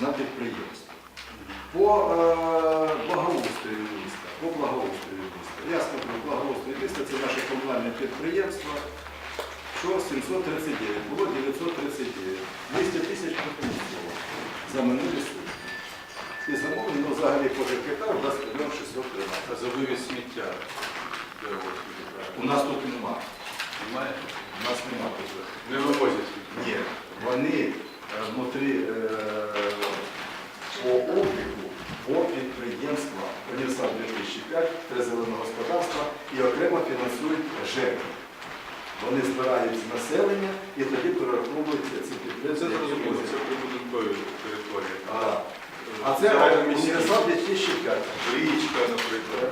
на підприємство. По е, благоустрою міста, по благоустрою міста. Я смотрю, благоустрою міста це наше комунальне підприємство. Що 739, було 939. 200 тисяч пропонувало за минулі суди. І замовлено ну, взагалі по ЖКХ у нас мільйон 613. А за вивіз сміття. Де у вас люди? У нас тут нема. Немає? У нас нема тут. Не вивозять. Ні, вони е, внутрі е, по обліку, по підприємства Універсал 2005, три зеленого господарства і окремо фінансують ЖЕК. Вони збирають з населення і тоді перераховуються ці Це підприємства. які зрозуміло, це прибудинкові території. А, а це Універсал 2005. Річка, наприклад.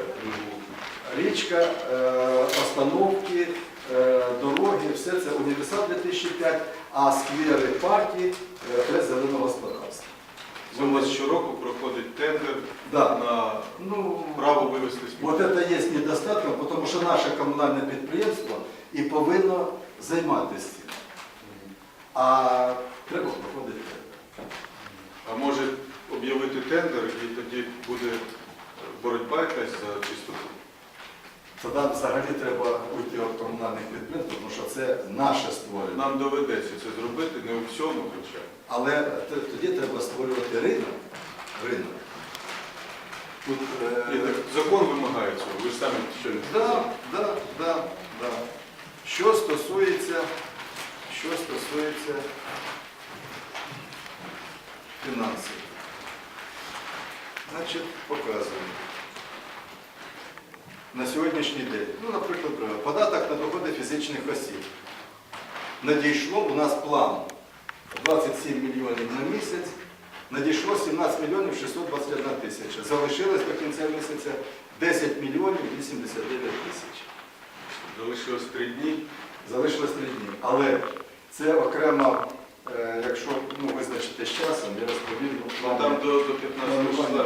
Річка, е, остановки, е, дороги, все це універсал 2005, а сквери парки е, три зеленого господарства. Це у вас щороку проходить тендер Да. на Ну, право вивезти вот сміття. это є недостатком, тому що наше комунальне підприємство і повинно займатися цим. А треба проходити тендер. А може об'явити тендер і тоді буде боротьба якась за чистоту? Тоді взагалі треба уйти від комунальних підприємств, тому що це наше створення. Нам доведеться це зробити не у всьому Але тоді треба створювати ринок. ринок. Тут, е, так закон вимагає цього, ви ж самі що да, да, да, да. Що стосується, що стосується фінансів. Значить, показую. На сьогоднішній день, ну, наприклад, податок на доходи фізичних осіб. Надійшло у нас план 27 мільйонів на місяць, надійшло 17 мільйонів 621 тисяча. Залишилось до кінця місяця 10 мільйонів 89 тисяч. залишилось 3 дні. Залишилось 3 дні. Але це окремо, е, якщо ну, визначити з часом, я розповім. Там до, до 15 числа